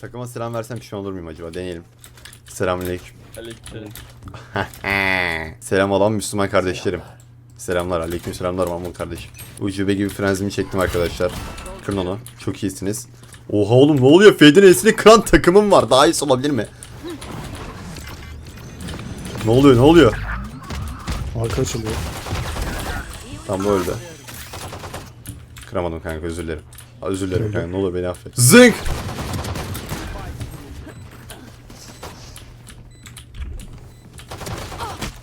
Takıma selam versem pişman olur muyum acaba? Deneyelim. Selamünaleyküm. Aleyküm. Selam alan Müslüman kardeşlerim. Selamlar, aleyküm selamlar Mahmut kardeşim. Ucube gibi frenzimi çektim arkadaşlar. Kırın onu, çok iyisiniz. Oha oğlum ne oluyor? Fade'in esini kıran takımım var. Daha iyisi olabilir mi? Ne oluyor, ne oluyor? Arka açılıyor. Tam bu öldü. Kıramadım kanka, özür dilerim. Özür dilerim kanka, ne olur beni affet. Zınk!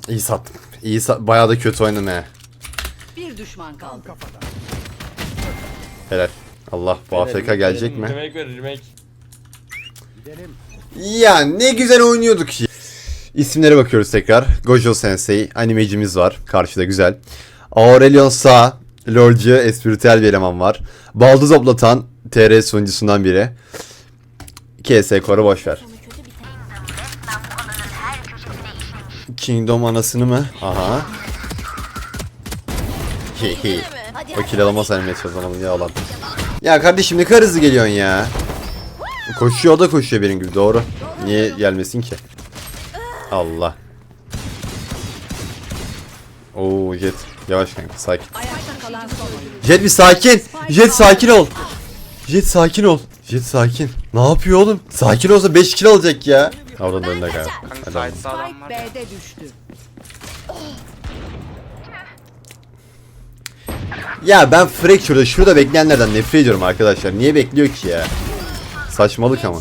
İyi sattım. İyi sat bayağı da kötü oynadım he. Bir düşman kaldı. Helal. Allah bu AFK gelecek mi? Remake ver remake. Ya ne güzel oynuyorduk ya. İsimlere bakıyoruz tekrar. Gojo Sensei animecimiz var. Karşıda güzel. Aurelion Sa, LoL'cu espritüel bir eleman var. Baldız Oplatan TR sunucusundan biri. KS Core boşver. Kingdom anasını mı? Aha. Hihi. O kill alamaz animeye çalışamadım ya lan. Ya kardeşim ne kadar hızlı geliyorsun ya. Koşuyor da koşuyor benim gibi doğru. Niye gelmesin ki? Allah. Oo Jet. Yavaş kanka sakin. Jet bir sakin. Jet sakin ol. Jet sakin ol. Jet sakin. Ne yapıyor oğlum? Sakin olsa 5 kill alacak ya. Oradan da önüne galiba. Hadi Kanka oğlum. sağlam var. B'de düştü. Ya ben Fracture'da şurada bekleyenlerden nefret ediyorum arkadaşlar. Niye bekliyor ki ya? Saçmalık ama.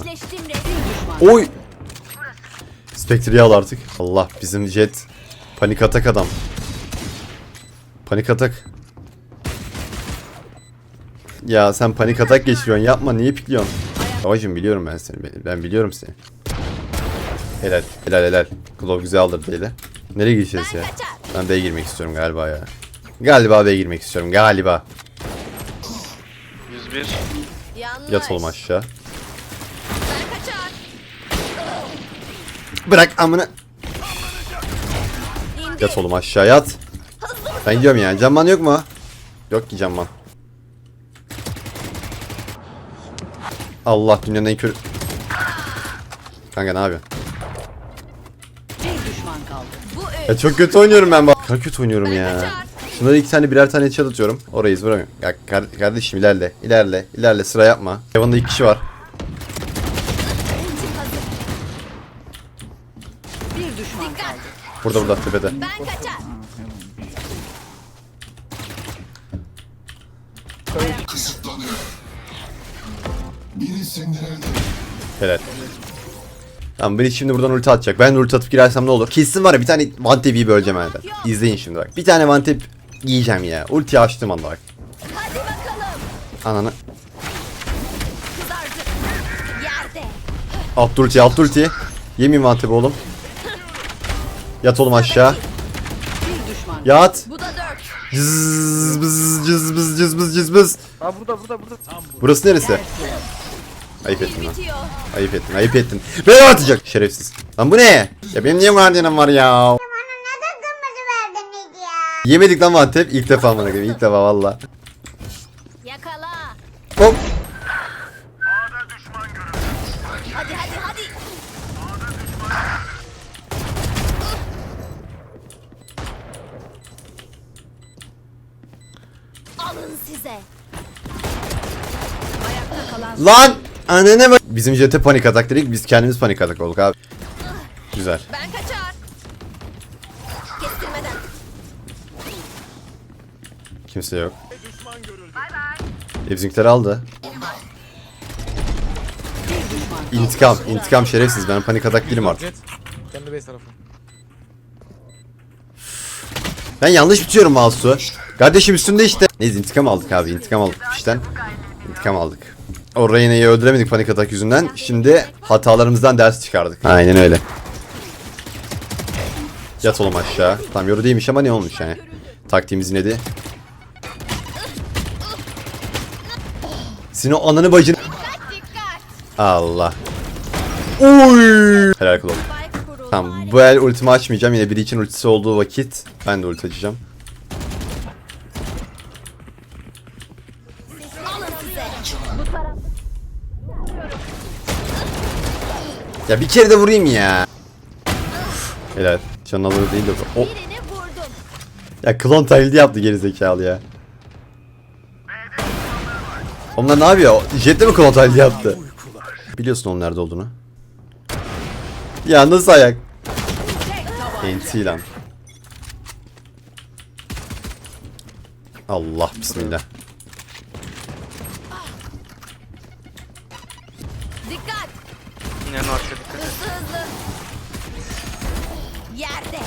Oy. Spectre'yi al artık. Allah bizim jet panik atak adam. Panik atak. Ya sen panik atak geçiriyorsun. Yapma niye pikliyorsun? Babacım biliyorum ben seni. Ben biliyorum seni. Helal. Helal helal. Glove güzel alır değil. Nereye gideceğiz ya? Ben B'ye girmek istiyorum galiba ya. Galiba B'ye girmek istiyorum. Galiba. 101. Yanlış. Yat oğlum aşağı. Ben kaçar. Bırak amına. İndi. Yat oğlum aşağı yat. Ben gidiyorum ya. Camman yok mu? Yok ki camman. Allah dünyanın en kör... Kanka ne yapıyorsun? Ya çok kötü oynuyorum ben bak. Çok kötü oynuyorum ya. Şunları iki tane birer tane headshot atıyorum. Orayı vuramıyorum. Ya kar- kardeşim ilerle. ilerle. ilerle sıra yapma. Heaven'da iki kişi var. Bir düşman kaldı. Burada burada tepede. Ben kaçar. Helal. Tamam beni şimdi buradan ulti atacak. Ben de ulti atıp girersem ne olur? Kesin var ya bir tane one tap'i böleceğim herhalde. İzleyin şimdi bak. Bir tane one tap yiyeceğim ya. Ulti açtım anda bak. Hadi bakalım. Ananı. Kızardı. Yerde. Alt ulti alt ulti. Yemin one tap oğlum. Yat oğlum aşağı. Bir düşman Yat. Bu da dört. Cız bız cız bız cız bız cız bız. Aa burada burada burada. Burası neresi? Ayıp ettin lan. Ayıp ettin ayıp ettin. Beni atacak. Şerefsiz. Lan bu ne? Ya benim niye guardianım var ya? Yemedik lan tap. İlk defa koyayım. İlk defa valla. Yakala. Hop. Hadi hadi hadi. Alın size. ayakta kalan Lan! Anene bak. Bizim jete panik atak dedik. Biz kendimiz panik atak olduk abi. Güzel. Ben kaçar. Kestirmeden. Kimse yok. E bizimkileri aldı. İntikam. intikam şerefsiz. Ben panik atak değilim artık. Kendi base tarafı. Ben yanlış bitiyorum mouse'u. Kardeşim üstünde işte. Neyse intikam aldık abi. intikam aldık işten. İntikam aldık. O Reyna'yı öldüremedik panik atak yüzünden. Şimdi hatalarımızdan ders çıkardık. Aynen öyle. Yat oğlum aşağı. Tam yoru değilmiş ama ne olmuş yani. Taktiğimiz neydi? Senin o ananı bacını... Dikkat. Allah. Uy. Helal kuruldu. Tamam bu el ultimi açmayacağım. Yine biri için ultisi olduğu vakit ben de ulti açacağım. Alın size. Bu taraf. Ya bir kere de vurayım ya. Helal. Can alır değil de. O, vurdum. ya klon taklidi yaptı gerizekalı ya. Onlar ne yapıyor? Jet de mi klon taklidi yaptı? Biliyorsun onun nerede olduğunu. Ya nasıl ayak? Enti lan. Allah bismillah. Yine arka dikkat et. Hızlı hızlı. Yerde.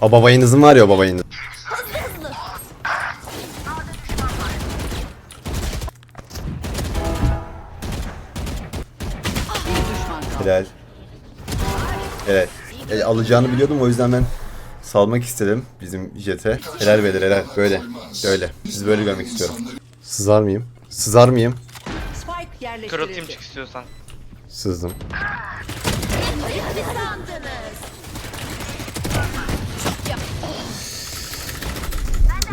O babayınızın var ya o babayınız. Hızlı hızlı. Bir düşman kaldı. Helal. Evet. E, alacağını biliyordum o yüzden ben salmak istedim bizim jete. Helal beyler helal. Böyle. Böyle. Sizi böyle görmek istiyorum. Sızar mıyım? Sızar mıyım? Spike Kır atayım yerleştirildi. çık istiyorsan. Sızdım. Bitti sandınız.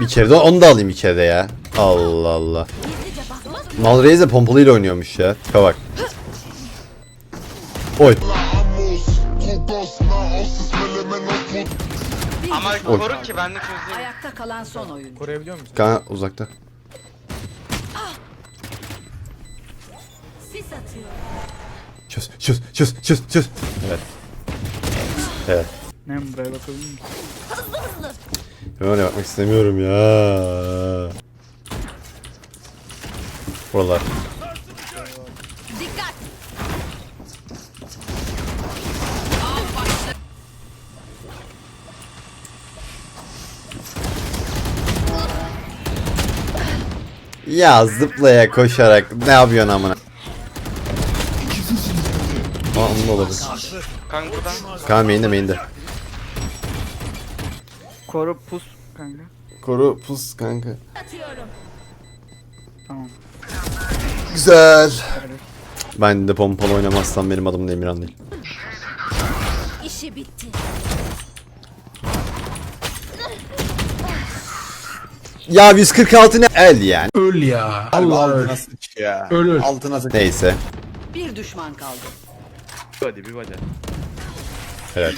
Bir kere de onu da alayım bir kere de ya. Allah Allah. Malreis de pompalıyla oynuyormuş ya. Tipe bak. Oy. Ama düşman koru kaldı. ki ben de çözeyim. Ayakta kalan son oyun. Koruyabiliyor musun? Kana uzakta. Çöz çöz çöz çöz çöz. Evet. Evet. Ne buraya bakabilir miyim? Hızlı hızlı. Ben öyle bakmak istemiyorum ya. Buralar. Dikkat. Ya zıplaya koşarak ne yapıyorsun amına? Aa onun da olabilir. Kanka buradan. Kaan main'de main'de. Koru pus kanka. Koru pus kanka. Atıyorum. Tamam. Güzel. Ben de pompalı oynamazsam benim adım da Emirhan değil. İşi bitti. Ya 146 ne? El yani. Öl ya. Allah öl. ya. Öl öl. Altına sıç. Neyse. Bir düşman kaldı. Hadi bir hadi. Evet.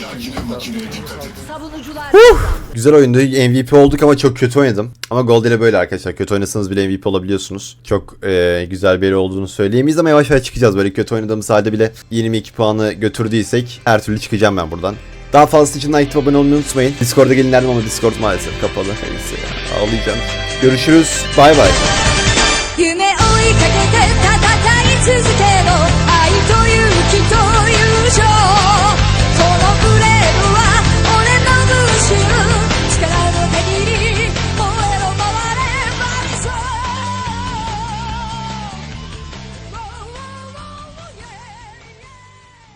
Savunucular kazandı. Güzel oyundu. MVP olduk ama çok kötü oynadım. Ama Gold ile böyle arkadaşlar. Kötü oynasanız bile MVP olabiliyorsunuz. Çok e, güzel bir yeri olduğunu söyleyemeyiz ama yavaş yavaş çıkacağız. Böyle kötü oynadığımız halde bile 22 puanı götürdüysek her türlü çıkacağım ben buradan. Daha fazlası için like abone olmayı unutmayın. Discord'a gelin derdim ama Discord maalesef kapalı. Neyse ya, ağlayacağım. Görüşürüz. Bay bay. 夢追いかけて戦い続け